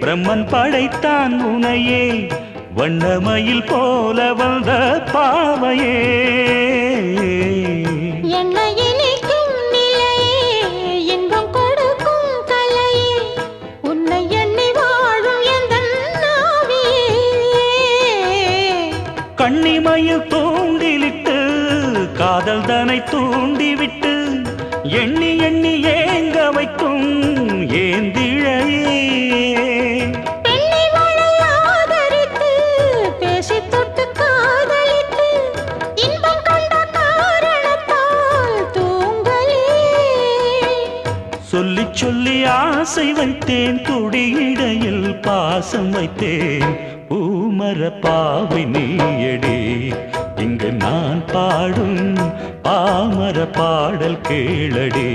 பிரம்மன் படைத்தான் உனையே வண்ணமயில் போல வந்த பாவையே. கண்ணிமயில் தூண்டிலிட்டு காதல் தனை தூண்டிவிட்டு எண்ணி எண்ணி ஏங்க வைக்கும் சொல்லி சொல்லி ஆசை வைத்தேன் துடியிடையில் பாசம் வைத்தேன். பூமர பாவை நீயடி இங்கு நான் பாடும் பாமர பாடல் கேளடி.